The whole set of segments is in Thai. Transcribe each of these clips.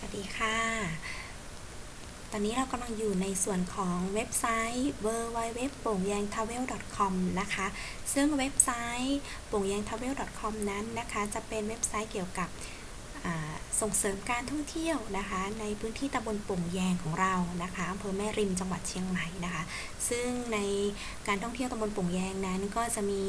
สวัสดีค่ะ ตอนนี้เรากำลังอยู่ในส่วนของเว็บไซต์ w w w โป่งแยง travel com นะคะ ซึ่งเว็บไซต์โป่งแยง travel com นั้นนะคะ จะเป็นเว็บไซต์เกี่ยวกับส่งเสริมการท่องเที่ยวนะคะ ในพื้นที่ตำบลป่งแยงของเรานะคะอำเภอแม่ริมจังหวัดเชียงใหม่นะคะ ซึ่งในการท่องเที่ยวตำบลป่งแยงนั้น ก็จะมี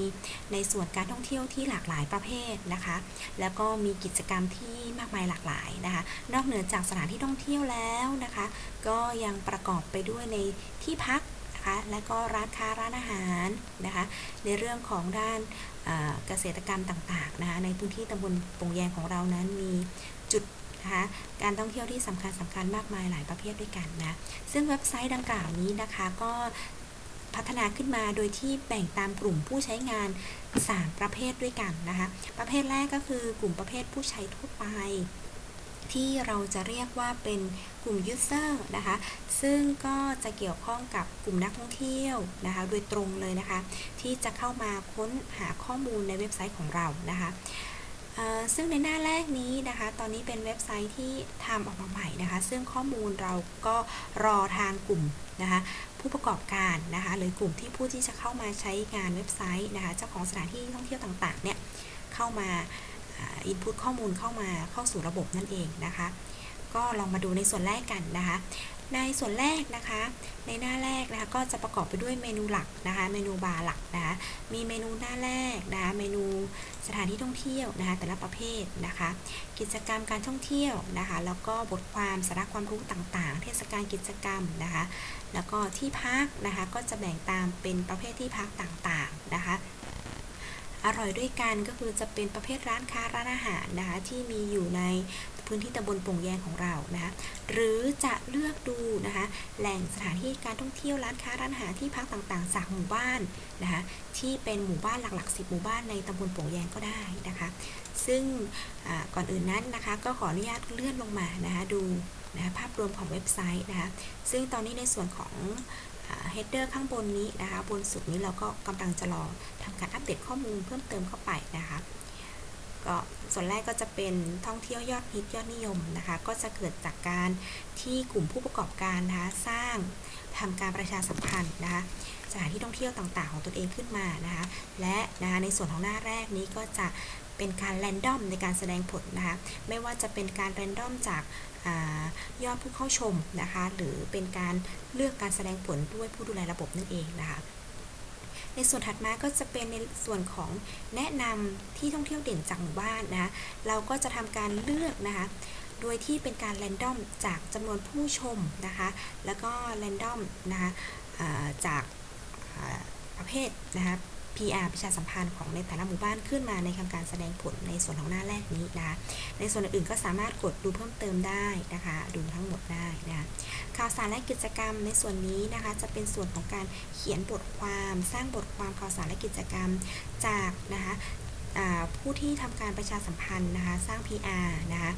ในส่วนการท่องเที่ยวที่หลากหลายประเภทนะคะ แล้วก็มีกิจกรรมที่ มากมายหลากหลายนะคะ นอกเหนือจากสถานที่ท่องเที่ยวแล้วนะคะ ก็ยังประกอบไปด้วยในที่พักนะคะและก็ร้านค้าร้านอาหารนะคะ ในเรื่องของด้านเกษตรกรรมต่างๆนะคะ ในพื้นที่ตำบลปงแยงของเรานั้นมีจุดนะคะการท่องเที่ยวที่สำคัญสำคัญมากมายหลายประเภทด้วยกันนะ ซึ่งเว็บไซต์ดังกล่าวนี้นะคะ ก็ พัฒนาขึ้นมาโดยที่แบ่งตามกลุ่มผู้ใช้งาน 3 ประเภทด้วยกันนะคะ ประเภทแรกก็คือกลุ่มประเภทผู้ใช้ทั่วไป ที่เราจะเรียกว่าเป็นกลุ่ม user นะคะ ซึ่งก็จะเกี่ยวข้องกับกลุ่มนักท่องเที่ยวนะคะ โดยตรงเลยนะคะ ที่จะเข้ามาค้นหาข้อมูลในเว็บไซต์ของเรานะคะซึ่งในหน้าแรกนี้นะคะ ตอนนี้เป็นเว็บไซต์ที่ทำออกมาใหม่นะคะ ซึ่งข้อมูลเราก็รอทางกลุ่มนะคะ ผู้ประกอบการนะคะหรือกลุ่มที่ผู้ที่จะเข้ามาใช้งานเว็บไซต์นะคะเจ้าของสถานที่ท่องเที่ยวต่างๆเนี่ยเข้ามาอินพุตข้อมูลเข้ามาเข้าสู่ระบบนั่นเองนะคะ ก็ลองมาดูในส่วนแรกกันนะคะ ในส่วนแรกนะคะ ในหน้าแรกนะคะก็จะประกอบไปด้วยเมนูหลักนะคะ เมนูบาร์หลักนะคะมีเมนูหน้าแรกนะคะเมนูสถานที่ท่องเที่ยวนะคะ แต่ละประเภทนะคะ กิจกรรมการท่องเที่ยวนะคะ แล้วก็บทความสาระความรู้ต่างๆ เทศกาลกิจกรรมนะคะ แล้วก็ที่พักนะคะก็จะแบ่งตามเป็นประเภทที่พักต่างๆนะคะ อร่อยด้วยกันก็คือจะเป็นประเภทร้านค้าร้านอาหารนะคะที่มีอยู่ในพื้นที่ตำบลป่งแยงของเรานะคะหรือจะเลือกดูนะคะแหล่งสถานที่การท่องเที่ยวร้านค้าร้านอาหารที่พักต่างๆจากหมู่บ้านนะคะที่เป็นหมู่บ้านหลักๆ 10 หมู่บ้านในตำบลป่งแยงก็ได้นะคะ ซึ่งก่อนอื่นนั้นนะคะก็ขออนุญาตเลื่อนลงมานะคะดูนะคะภาพรวมของเว็บไซต์นะคะซึ่งตอนนี้ในส่วนของ เฮดเดอร์ข้างบนนี้นะคะ บนสุดนี้เราก็กำลังจะรอทำการอัปเดตข้อมูลเพิ่มเติมเข้าไปนะคะก็ส่วนแรกก็จะเป็นท่องเที่ยวยอดฮิตยอดนิยมนะคะ ก็จะเกิดจากการที่กลุ่มผู้ประกอบการนะคะสร้างทำการประชาสัมพันธ์นะคะสถานที่ท่องเที่ยวต่างๆ ของตนเองขึ้นมานะคะ และนะคะในส่วนของหน้าแรกนี้ก็จะ เป็นการแรนดอมในการแสดงผลนะคะ ไม่ว่าจะเป็นการแรนดอมจากอายอดผู้เข้าชมนะคะ หรือเป็นการเลือกการแสดงผลด้วยผู้ดูแลระบบนั่นเองนะคะ ในส่วนถัดมาก็จะเป็นในส่วนของแนะนำที่ท่องเที่ยวเด่นจากหมู่บ้านนะคะ เราก็จะทำการเลือกนะคะ โดยที่เป็นการแรนดอมจากจำนวนผู้ชมนะคะ แล้วก็แรนดอมนะคะาจากาประเภทนะคะ PR ประชาสัมพันธ์ของในแต่ละหมู่บ้านขึ้นมาในทำการแสดงผลในส่วนของหน้าแรกนี้นะคะในส่วนอื่นก็สามารถกดดูเพิ่มเติมได้นะคะดูทั้งหมดได้นะคะข่าวสารและกิจกรรมในส่วนนี้นะคะจะเป็นส่วนของการเขียนบทความสร้างบทความข่าวสารและกิจกรรมจากนะคะผู้ที่ทำการประชาสัมพันธ์นะคะสร้าง PR นะคะ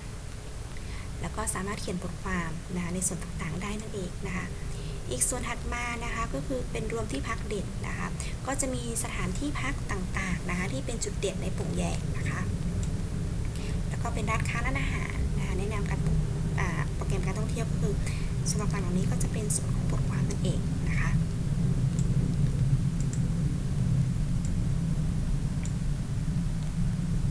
แล้วก็สามารถเขียนบทความนะคะในส่วนต่างๆ ได้นั่นเองนะคะ อีกส่วนถัดมานะคะก็คือเป็นรวมที่พักเด่นนะคะก็จะมีสถานที่พักต่างๆนะคะที่เป็นจุดเด่นในปุ่งแยงนะคะ แล้วก็เป็นร้านค้าร้านอาหารนะคะแนะนำการโปรแกรมการท่องเที่ยวก็คือส่วนต่างๆเหล่านี้ก็จะเป็นส่วนของบทความนั่นเอง